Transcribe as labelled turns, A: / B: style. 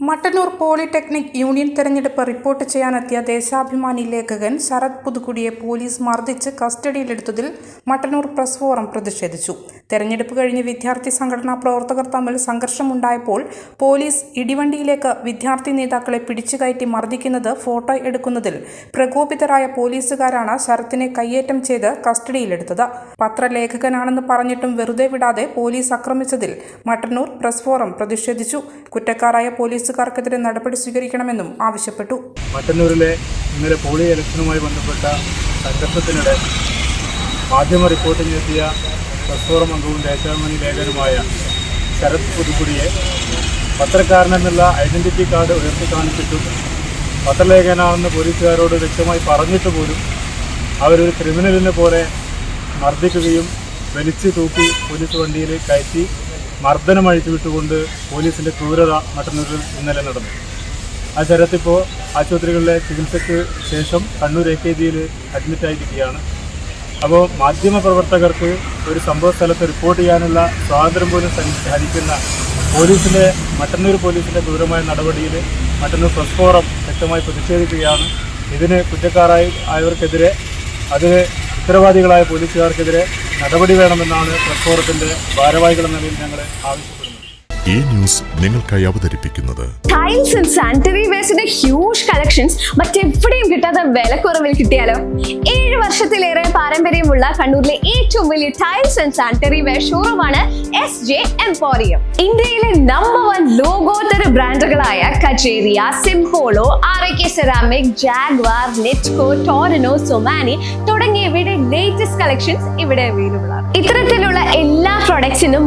A: Mattannur polytechnic union തെരഞ്ഞെടുപ്പ് report ചെയ്യാനെത്തിയ ദേശാഭിമാനി ലേഖകൻ ശരത് പുതുക്കുടിയെ പോലീസ് മർദ്ദിച്ച് കസ്റ്റഡിയിലെടുത്തതിൽ മട്ടന്നൂർ പ്രസ് ഫോറം പ്രതിഷേധിച്ചു. തെരഞ്ഞെടുപ്പ് കഴിഞ്ഞ് വിദ്യാർത്ഥി സംഘടനാ പ്രവർത്തകർ തമ്മിൽ സംഘർഷമുണ്ടായപ്പോൾ പോലീസ് ഇടിവണ്ടിയിലേക്ക് വിദ്യാർത്ഥി നേതാക്കളെ പിടിച്ചുകയറ്റി മർദ്ദിക്കുന്നത് ഫോട്ടോ എടുക്കുന്നതിൽ പ്രകോപിതരായ പോലീസുകാരാണ് ശരത്തിനെ കയ്യേറ്റം ചെയ്ത് കസ്റ്റഡിയിലെടുത്തത്. പത്രലേഖകനാണെന്ന് പറഞ്ഞിട്ടും വെറുതെ വിടാതെ പോലീസ് ആക്രമിച്ചതിൽ മട്ടന്നൂർ പ്രസ് ഫോറം പ്രതിഷേധിച്ചു. കുറ്റക്കാരായ പോലീസുകാർക്കെതിരെ നടപടി സ്വീകരിക്കണമെന്നും ആവശ്യപ്പെട്ടു.
B: മട്ടന്നൂരിലെ ഇന്നലെ പോളി ഇലക്ഷനുമായി ബന്ധപ്പെട്ട സംഘർഷത്തിനിടെ മാധ്യമ റിപ്പോർട്ടിംഗ് പ്രസ്ഫോറം അംഗവും ദേശാഭിമാനി ലേഖകനുമായ ശരത് പുതുക്കുടിയെ പത്രക്കാരനെന്നുള്ള ഐഡന്റിറ്റി കാർഡ് ഉയർത്തി കാണിച്ചിട്ടും പത്രലേഖനാണെന്ന് പോലീസുകാരോട് വ്യക്തമായി പറഞ്ഞിട്ട് പോലും അവരൊരു ക്രിമിനലിനെ പോലെ മർദ്ദിക്കുകയും വലിച്ചു തൂക്കി പോലീസ് വണ്ടിയിൽ കയറ്റി മർദ്ദനം അഴിച്ചു വിട്ടുകൊണ്ട് പോലീസിന്റെ ക്രൂരത മട്ടന്നൂരിൽ ഇന്നലെ നടന്നു. ആ ശരത്തിപ്പോൾ ആശുപത്രികളിലെ ചികിത്സയ്ക്ക് ശേഷം കണ്ണൂർ എ കെ ജിയിൽ അഡ്മിറ്റായിരിക്കുകയാണ്. അപ്പോൾ മാധ്യമപ്രവർത്തകർക്ക് ഒരു സംഭവ സ്ഥലത്ത് റിപ്പോർട്ട് ചെയ്യാനുള്ള സ്വാതന്ത്ര്യം പോലും ഹരിക്കുന്ന പോലീസിന്റെ മട്ടന്നൂർ പോലീസിന്റെ ക്രൂരമായ നടപടിയിൽ മട്ടന്നൂർ പ്രസ് ഫോറം വ്യക്തമായി പ്രതിഷേധിക്കുകയാണ്. ഇതിന് കുറ്റക്കാരായി ആയവർക്കെതിരെ അതിന് ഉത്തരവാദികളായ പോലീസുകാർക്കെതിരെ നടപടി വേണമെന്നാണ് പ്രസ് ഫോറത്തിന്റെ ഭാരവാഹികൾ എന്ന നിലയിൽ ഞങ്ങൾ ആവശ്യപ്പെടുന്നത്.
C: ഈ ന്യൂസ് നിങ്ങൾക്കായി അവതരിപ്പിക്കുന്നത്
D: ടൈൽസ് ആൻഡ് സാനിറ്ററി വേസ്റ്റിന്റെ ഹ്യൂജ് കളക്ഷൻസ് മറ്റെവിടെയും കിട്ടാത്ത വിലക്കുറവിൽ കിട്ടിയാലോ? ഏഴ് വർഷത്തിലേറെ പാരമ്പര്യമുള്ള കണ്ണൂരിലെ ഏറ്റവും വലിയ ടൈൽസ് ആൻഡ് സാനിറ്ററി വെയർ ഷോറൂമാണ് എസ് ജെ എംപോറിയം ഇന്ത്യയിലെ നമ്പർ വൺ ലോകോത്തര ബ്രാൻഡുകളായ Kajaria Simpolo R A K ceramic Jaguar Nitco Torino Somany തുടങ്ങിയവയുടെ ലേറ്റസ്റ്റ് കളക്ഷൻസ് ഇവിടെ അവൈലബിൾ ആണ്. ഇത്തരത്തിലുള്ള എല്ലാ പ്രൊഡക്ട്സിനും